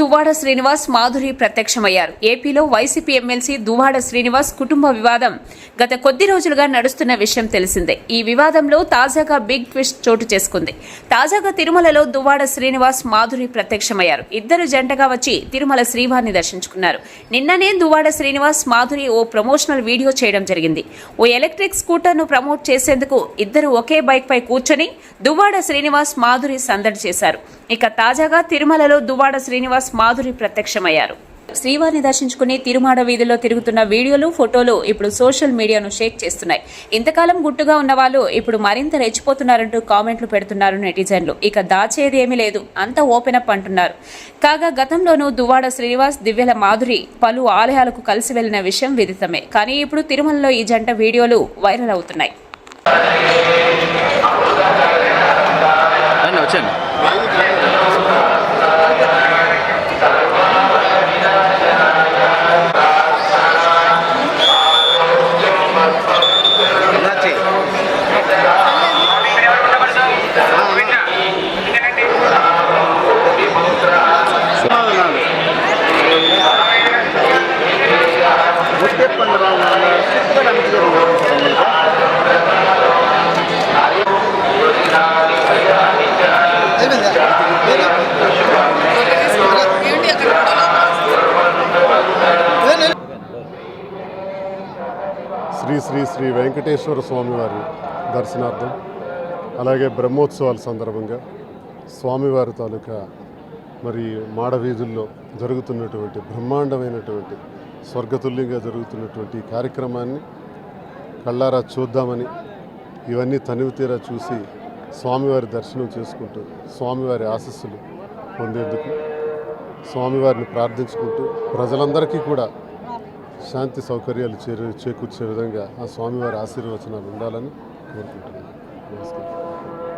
దువ్వాడ శ్రీనివాస్ మాధురి ప్రత్యక్షమయ్యారు. ఏపీలో YCP MLC Duvvada Srinivas కుటుంబ వివాదం గత కొద్ది రోజులుగా నడుస్తున్న విషయం తెలిసిందే. ఈ వివాదంలో తాజాగా బిగ్ ట్విస్ట్ చోటు చేసుకుంది. తాజాగా తిరుమలలో దువ్వాడ శ్రీనివాస్ మాధురి ప్రత్యక్షమయ్యారు. ఇద్దరు జంటగా వచ్చి తిరుమల శ్రీవారిని దర్శించుకున్నారు. నిన్ననే దువ్వాడ శ్రీనివాస్ మాధురి ఓ ప్రమోషనల్ వీడియో చేయడం జరిగింది. ఓ ఎలక్ట్రిక్ స్కూటర్ను ప్రమోట్ చేసేందుకు ఇద్దరు ఒకే బైక్ పై కూర్చొని దువ్వాడ శ్రీనివాస్ మాధురి సందడి చేశారు. ఇక తాజాగా తిరుమలలో దువ్వాడ శ్రీనివాస్ మాధురి ప్రత్యక్షమయ్యారు. శ్రీవారిని దర్శించుకుని తిరుమాడ వీధిలో తిరుగుతున్న వీడియోలు ఫోటోలు ఇప్పుడు సోషల్ మీడియాను షేక్ చేస్తున్నాయి. ఇంతకాలం గుట్టుగా ఉన్న వాళ్ళు ఇప్పుడు మరింత రెచ్చిపోతున్నారంటూ కామెంట్లు పెడుతున్నారు నెటిజన్లు. ఇక దాచేది ఏమీ లేదు. అంత ఓపెన్ అప్ అంటున్నారు. కాగా గతంలోనూ దువ్వాడ శ్రీనివాస్ దివ్యల మాధురి పలు ఆలయాలకు కలిసి వెళ్ళిన విషయం విదితమే. కానీ ఇప్పుడు తిరుమలలో ఈ జంట వీడియోలు వైరల్ అవుతున్నాయి. రండి శ్రీ శ్రీ శ్రీ వెంకటేశ్వర స్వామివారి దర్శనార్థం అలాగే బ్రహ్మోత్సవాల సందర్భంగా స్వామివారి తాలూకా మరి మాడవీధుల్లో జరుగుతున్నటువంటి బ్రహ్మాండమైనటువంటి స్వర్గతుల్యంగా జరుగుతున్నటువంటి ఈ కార్యక్రమాన్ని కళ్ళారా చూద్దామని ఇవన్నీ తనివి తీరా చూసి స్వామివారి దర్శనం చేసుకుంటూ స్వామివారి ఆశస్సులు పొందేందుకు స్వామివారిని ప్రార్థించుకుంటూ ప్రజలందరికీ కూడా శాంతి సౌకర్యాలు చేరు చేకూర్చే విధంగా ఆ స్వామివారి ఆశీర్వచనాలు ఉండాలని కోరుకుంటున్నాను. నమస్కారం.